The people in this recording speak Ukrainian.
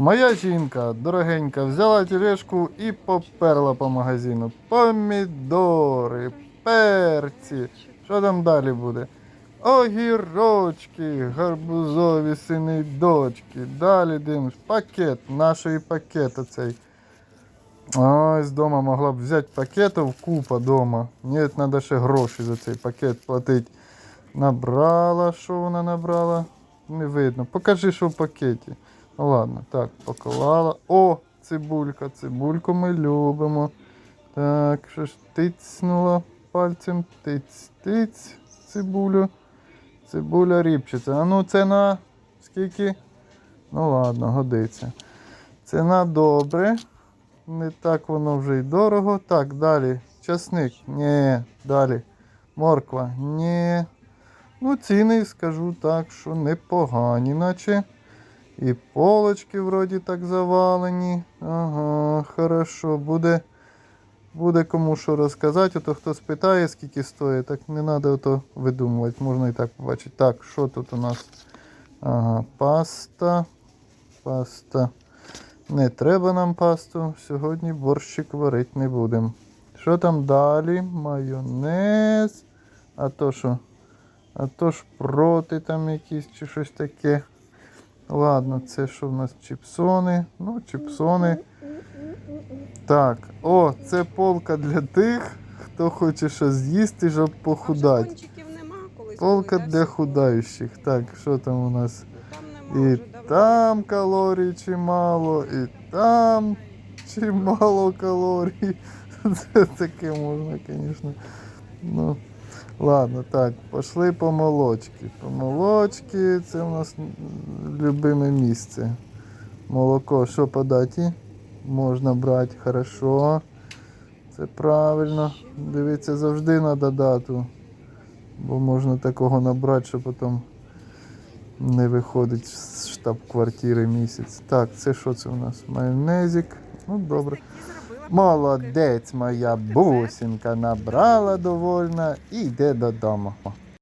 Моя жінка, дорогенька, взяла тележку і поперла по магазину. Помідори, перці. Що там далі буде? Огірочки, гарбузові сини дочки. Далі дивимось. Пакет, нашої пакет оцей. З дома могла б взяти пакетів купа дома. Ні, треба ще гроші за цей пакет платити. Набрала, що вона набрала? Не видно. Покажи, що в пакеті. Ладно, так, поклала. О, цибулька. Цибульку ми любимо. Так, що ж тицнула пальцем. Тиць, тиць, цибулю. Цибуля ріпчиться. А ну ціна скільки? Ну ладно, годиться. Ціна добре. Не так воно вже й дорого. Так, далі. Часник. Ні, далі. Морква. Ні. Ну, ціни, скажу так, що непогані, наче. І полочки вроді так завалені. Ага, хорошо. Буде, буде кому що розказати. Ото хто спитає, скільки стоїть, так не треба ото видумувати. Можна і так побачити. Так, що тут у нас? Ага, паста. Паста. Не треба нам пасту. Сьогодні борщик варити не будемо. Що там далі? Майонез. А то що? А то ж проти там якісь чи щось таке. Ладно, це що в нас чіпсони? Ну, чіпсони. Так, о, це полка для тих, хто хоче щось з'їсти, щоб похудати. Полка для худаючих. Так, що там у нас? І там калорій чимало, і там чимало калорій. Це таке можна, звісно. Ну, ладно, так, пішли по молочки. По молочки це у нас любиме місце. Молоко, що подати? Можна брати, хорошо. Це правильно. Дивіться, завжди треба дату. Бо можна такого набрати, що потім не виходить з штаб-квартири місяць. Так, це що це у нас? Майонезик. Ну, добре. Молодець, моя бусинка набрала довольна і йде додому.